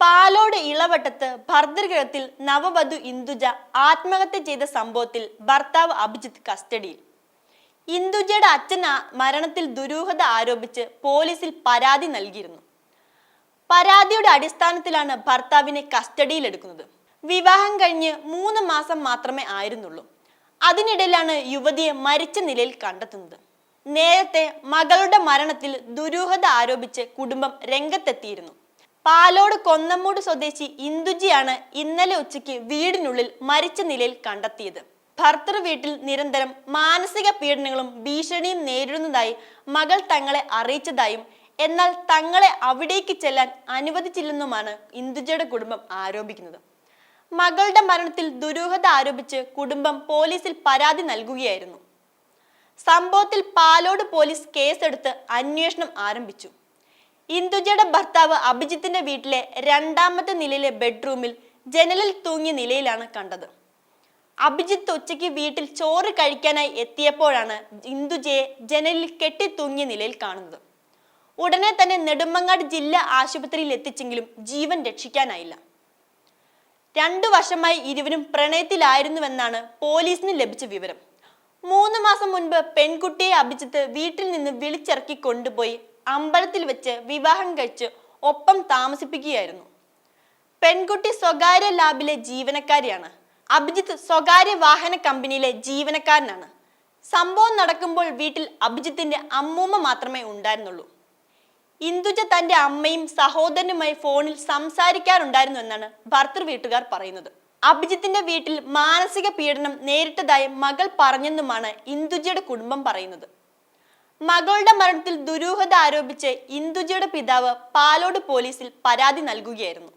പാലോട് ഇളവട്ടത്ത് ഭർതൃഗൃഹത്തിൽ നവവധു ഇന്ദുജ ആത്മഹത്യ ചെയ്ത സംഭവത്തിൽ ഭർത്താവ് അഭിജിത്ത് കസ്റ്റഡിയിൽ. ഇന്ദുജയുടെ അച്ഛൻ മരണത്തിൽ ദുരൂഹത ആരോപിച്ച് പോലീസിൽ പരാതി നൽകിയിരുന്നു. പരാതിയുടെ അടിസ്ഥാനത്തിലാണ് ഭർത്താവിനെ കസ്റ്റഡിയിലെടുക്കുന്നത് വിവാഹം കഴിഞ്ഞ് മൂന്ന് മാസം മാത്രമേ ആയിരുന്നുള്ളൂ. അതിനിടയിലാണ് യുവതിയെ മരിച്ച നിലയിൽ കണ്ടെത്തുന്നത്. നേരത്തെ മകളുടെ മരണത്തിൽ ദുരൂഹത ആരോപിച്ച് കുടുംബം രംഗത്തെത്തിയിരുന്നു. പാലോട് കൊന്നമ്മൂട് സ്വദേശി ഇന്ദുജിയാണ് ഇന്നലെ ഉച്ചയ്ക്ക് വീടിനുള്ളിൽ മരിച്ച നിലയിൽ കണ്ടെത്തിയത്. ഭർത്തൃ വീട്ടിൽ നിരന്തരം മാനസിക പീഡനങ്ങളും ഭീഷണിയും നേരിടുന്നതായി മകൾ തങ്ങളെ അറിയിച്ചതായും എന്നാൽ തങ്ങളെ അവിടേക്ക് ചെല്ലാൻ അനുവദിച്ചില്ലെന്നുമാണ് ഇന്ദുജയുടെ കുടുംബം ആരോപിക്കുന്നത്. മകളുടെ മരണത്തിൽ ദുരൂഹത ആരോപിച്ച് കുടുംബം പോലീസിൽ പരാതി നൽകുകയായിരുന്നു. സംഭവത്തിൽ പാലോട് പോലീസ് കേസെടുത്ത് അന്വേഷണം ആരംഭിച്ചു. ഇന്ദുജയുടെ ഭർത്താവ് അഭിജിത്തിന്റെ വീട്ടിലെ രണ്ടാമത്തെ നിലയിലെ ബെഡ്റൂമിൽ ജനലിൽ തൂങ്ങിയ നിലയിലാണ് കണ്ടത്. അഭിജിത്ത് ഉച്ചയ്ക്ക് വീട്ടിൽ ചോറ് കഴിക്കാനായി എത്തിയപ്പോഴാണ് ഇന്ദുജയെ ജനലിൽ കെട്ടിത്തൂങ്ങിയ നിലയിൽ കാണുന്നത്. ഉടനെ തന്നെ നെടുമങ്ങാട് ജില്ലാ ആശുപത്രിയിൽ എത്തിച്ചെങ്കിലും ജീവൻ രക്ഷിക്കാനായില്ല. രണ്ടു വർഷമായി ഇരുവരും പ്രണയത്തിലായിരുന്നുവെന്നാണ് പോലീസിന് ലഭിച്ച വിവരം. മൂന്ന് മാസം മുൻപ് പെൺകുട്ടിയെ അഭിജിത്ത് വീട്ടിൽ നിന്ന് വിളിച്ചിറക്കി കൊണ്ടുപോയി അമ്പലത്തിൽ വെച്ച് വിവാഹം കഴിച്ച് ഒപ്പം താമസിപ്പിക്കുകയായിരുന്നു. പെൺകുട്ടി സ്വകാര്യ ലാബിലെ ജീവനക്കാരിയാണ്. അഭിജിത്ത് സ്വകാര്യ വാഹന കമ്പനിയിലെ ജീവനക്കാരനാണ്. സംഭവം നടക്കുമ്പോൾ വീട്ടിൽ അഭിജിത്തിന്റെ അമ്മൂമ്മ മാത്രമേ ഉണ്ടായിരുന്നുള്ളൂ. ഇന്ദുജ തന്റെ അമ്മയും സഹോദരനുമായി ഫോണിൽ സംസാരിക്കാറുണ്ടായിരുന്നു എന്നാണ് ഭർത്തൃ വീട്ടുകാർ പറയുന്നത്. അഭിജിത്തിന്റെ വീട്ടിൽ മാനസിക പീഡനം നേരിട്ടതായി മകൾ പറഞ്ഞെന്നുമാണ് ഇന്ദുജയുടെ കുടുംബം പറയുന്നത്. മകളുടെ മരണത്തിൽ ദുരൂഹത ആരോപിച്ച് ഇന്ദുജയുടെ പിതാവ് പാലോട് പോലീസിൽ പരാതി നൽകുകയായിരുന്നു.